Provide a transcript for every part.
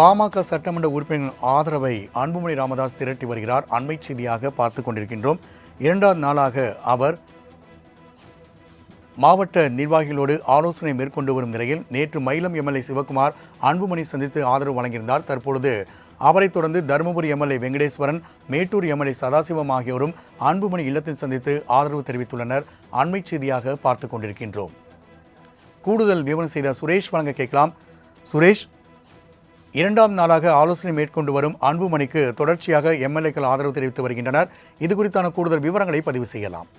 பாமக சட்டமன்ற உறுப்பினரின் ஆதரவை அன்புமணி ராமதாஸ் திரட்டி வருகிறார். அண்மை செய்தியாக பார்த்து கொண்டிருக்கின்றோம். இரண்டாவது நாளாக அவர் மாவட்ட நிர்வாகிகளோடு ஆலோசனை மேற்கொண்டு வரும் நிலையில் நேற்று மயிலம் எம்எல்ஏ சிவகுமார் அன்புமணி சந்தித்து ஆதரவு வழங்கியிருந்தார். தற்பொழுது அவரைத் தொடர்ந்து தருமபுரி எம்எல்ஏ வெங்கடேஸ்வரன் மேட்டூர் எம்எல்ஏ சதாசிவம் ஆகியோரும் அன்புமணி இல்லத்தில் சந்தித்து ஆதரவு தெரிவித்துள்ளனர். அண்மை செய்தியாக பார்த்து கொண்டிருக்கின்றோம். கூடுதல் விவரம் செய்த சுரேஷ் வழங்க கேட்கலாம். சுரேஷ் இரண்டாம் நாளாக ஆலோசனை மேற்கொண்டு வரும் அன்புமணிக்கு தொடர்ச்சியாக எம்எல்ஏக்கள் ஆதரவு தெரிவித்து வருகின்றனர். இது குறித்தான கூடுதல் விவரங்களை பதிவு செய்யலாம்.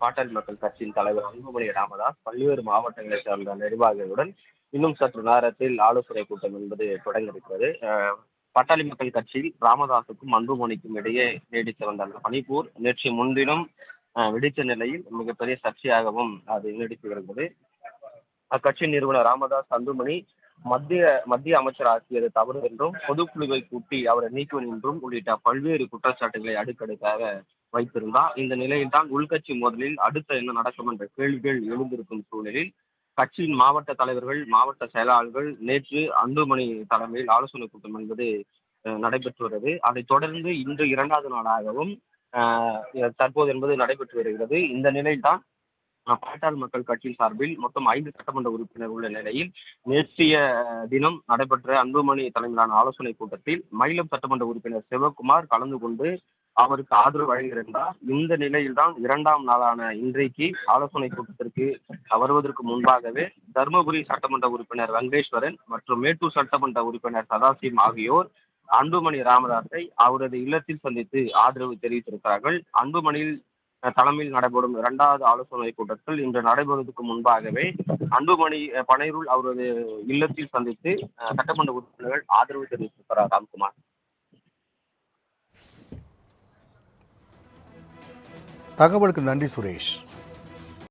பாட்டாளி மக்கள் கட்சியின் தலைவர் அன்புமணி ராமதாஸ் பல்வேறு மாவட்டங்களைச் சார்ந்த நிர்வாகிகளுடன் இன்னும் சற்று நேரத்தில் ஆலோசனை கூட்டம் என்பது தொடங்க இருக்கிறது அஹ், பாட்டாளி மக்கள் கட்சியில் ராமதாஸுக்கும் அன்புமணிக்கும் இடையே நீடித்து வந்த அந்த நேற்று முன்தினம் வெடித்த நிலையில் மிகப்பெரிய சர்ச்சையாகவும் அது நீடித்து வருகிறது அக்கட்சியின் நிறுவனர் ராமதாஸ் அன்புமணி மத்திய மத்திய அமைச்சர் ஆக்கியது தவறு என்றும் பொதுக்குழுவை கூட்டி அவரை நீக்குவேன் என்றும் உள்ளிட்ட பல்வேறு குற்றச்சாட்டுகளை அடுக்கடுக்காக வைத்திருந்தார். இந்த நிலையில்தான் உள்கட்சி மோதலில் அடுத்த என்ன நடக்கும் என்ற கேள்விகள் எழுந்திருக்கும் சூழலில் கட்சியின் மாவட்ட தலைவர்கள் மாவட்ட செயலாளர்கள் நேற்று அன்புமணி தலைமையில் ஆலோசனை கூட்டம் என்பது நடைபெற்று வருகிறது அதைத் தொடர்ந்து இன்று இரண்டாவது நாளாகவும் தற்போது என்பது நடைபெற்று வருகிறது. இந்த நிலையில்தான் பாட்டாள் மக்கள் கட்சியின் சார்பில் மொத்தம் ஐந்து சட்டமன்ற உறுப்பினர் உள்ள நிலையில் நேற்றைய தினம் நடைபெற்ற அன்புமணி தலைமையிலான ஆலோசனை கூட்டத்தில் மயிலம் சட்டமன்ற உறுப்பினர் சிவகுமார் கலந்து கொண்டு அவருக்கு ஆதரவு வழங்கியிருந்தார். இந்த நிலையில்தான் இரண்டாம் நாளான இன்றைக்கு ஆலோசனை கூட்டத்திற்கு வருவதற்கு முன்பாகவே தருமபுரி சட்டமன்ற உறுப்பினர் வெங்கடேஸ்வரன் மற்றும் மேட்டூர் சட்டமன்ற உறுப்பினர் சதாசிவம் ஆகியோர் அன்புமணி ராமதாஸை அவரது இல்லத்தில் சந்தித்து ஆதரவு தெரிவித்திருக்கிறார்கள். அன்புமணியில் தலைமையில் நடைபெறும் இரண்டாவது ஆலோசனை கூட்டத்தில் இன்று நடைபெறுவதற்கு முன்பாகவே அன்புமணி பனைருள் அவரது இல்லத்தில் சந்தித்து சட்டமன்ற உறுப்பினர்கள் ஆதரவு தெரிவித்திருக்கிறார் ராம்குமார். தகவலுக்கு நன்றி சுரேஷ்.